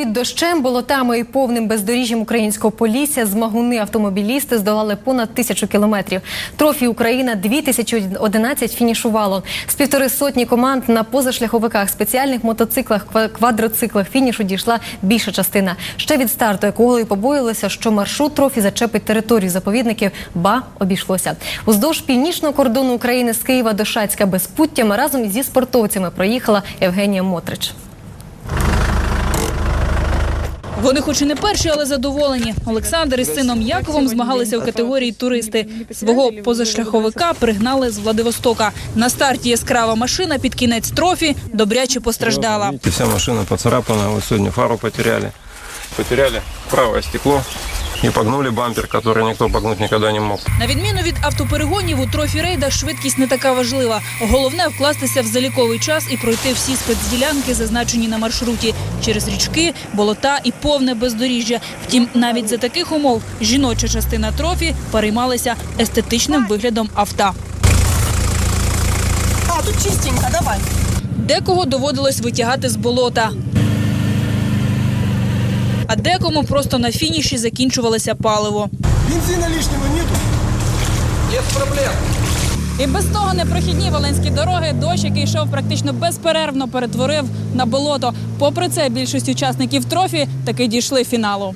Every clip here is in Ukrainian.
Під дощем, болотами і повним бездоріжжям українського полісся змагуни автомобілісти здолали понад тисячу кілометрів. Трофі Україна 2011 фінішувало. З півтори сотні команд на позашляховиках, спеціальних мотоциклах, ква- квадроциклах фінішу дійшла більша частина. Ще від старту екологи побоїлися, що маршрут трофі зачепить територію заповідників, ба обійшлося. Уздовж північного кордону України з Києва до Шацька безпуттями разом зі спортовцями проїхала Євгенія Мотрич. Вони, хоч і не перші, але задоволені. Олександр із сином Яковом змагалися в категорії туристи. Свого позашляховика пригнали з Владивостока. На старті яскрава машина під кінець трофі добряче постраждала. Вся машина поцарапана. Ось сьогодні фару потеряли. Потеряли праве стекло и погнули бампер, который никто погнуть никогда не мог. На відміну від автоперегонів, у трофі рейда швидкість не така важлива. Головне вкластися в заліковий час і пройти всі спецділянки, зазначені на маршруті через річки, болота і повне бездоріжжя. Втім, навіть за таких умов жіноча частина трофі переймалася естетичним виглядом авто. А, тут чистенько, давай. Декого доводилось витягати з болота. А декому просто на фініші закінчувалося паливо. Бензина лишнего нету. І без того непрохідні волинські дороги дощ, який йшов практично безперервно, перетворив на болото. Попри це, більшість учасників трофі таки дійшли фіналу.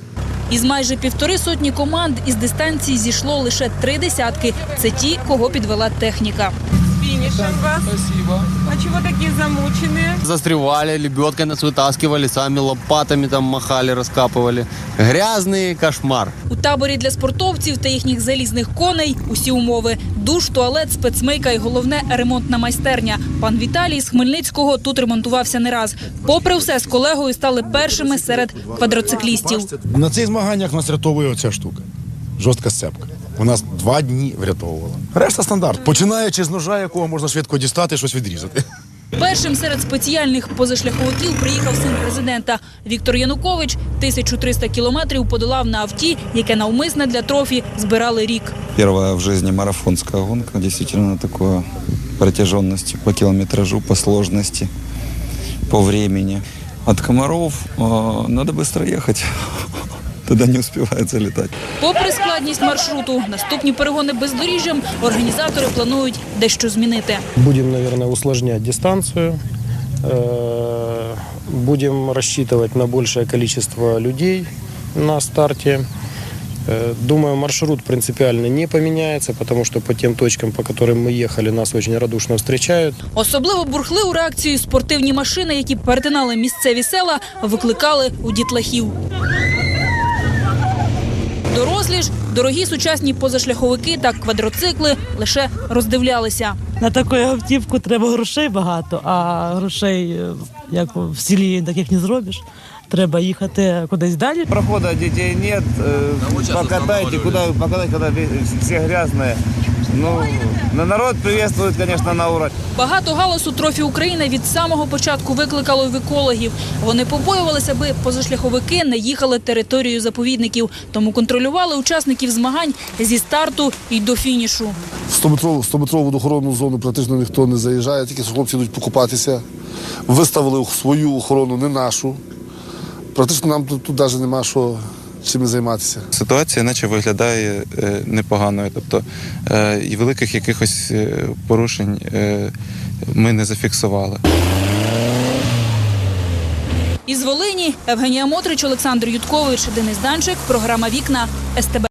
Із майже півтори сотні команд із дистанції зійшло лише три десятки. Це ті, кого підвела техніка Финишем вас. Спасибо. А чего такие замученные? Застревали, лебедкой нас вытаскивали, сами лопатами там махали, раскапывали. Грязный кошмар. У таборі для спортовців та їхніх залізних коней усі умови: душ, туалет, спецмийка і головне ремонтна майстерня. Пан Віталій з Хмельницького тут ремонтувався не раз. Попри все, з колегою стали першими серед квадроциклістів. На цих змаганнях нас рятовує оця штука. Жорстка сцепка. У нас два дні врятовувала. Решта стандарт. Починаючи з ножа, якого можна швидко дістати, щось відрізати. Першим серед спеціальних позашляховиків приїхав син президента. Віктор Янукович 1300 кілометрів подолав на авті, яке навмисне для трофі збирали рік. Первая в жизни марафонская гонка, действительно на такой по километражу, по сложности, по времени. От комаров э, надо быстро ехать, тогда не успевает залетать. Попри складність маршруту, наступні перегони бездоріжжям організатори планують дещо змінити. Будем, наверное, усложнять дистанцию. Э, Будем рассчитывать на большее количество людей на старте. Э, Думаю, маршрут принципиально не поменяется, потому что по тем точкам, по которым мы ехали, нас очень радушно встречают. Особливо бурхливу реакцію спортивні машини, які перетинали місцеві села, викликали у дітлахів. Дорослі ж, дорогі сучасні позашляховики та квадроцикли лише роздивлялися. На таку автівку треба грошей багато, а грошей е, як в селі таких не зробиш. Треба їхати кудись далі. Прохода детей нет, э, покатайте, куда вы покатать, когда ве- все грязные. Ну, на народ приветствует, конечно, на ура. Багато галасу трофі України від самого початку викликало в екологів. Вони побоювалися, аби позашляховики не їхали територією заповідників, тому контролювали учасників змагань зі старту і до фінішу. 100-метрову 100-метрову водоохоронну зону практично ніхто не заїжджає, тільки хлопці йдуть покупатися. Виставили свою охорону, не нашу. Практично нам тут, тут навіть нема що чим займатися. Ситуація наче виглядає е, непоганою, тобто е, і великих якихось е, порушень ми не зафіксували. Із Волині Евгенія Мотрич, Олександр Юткович, Денис Данчик. Програма Вікна СТБ.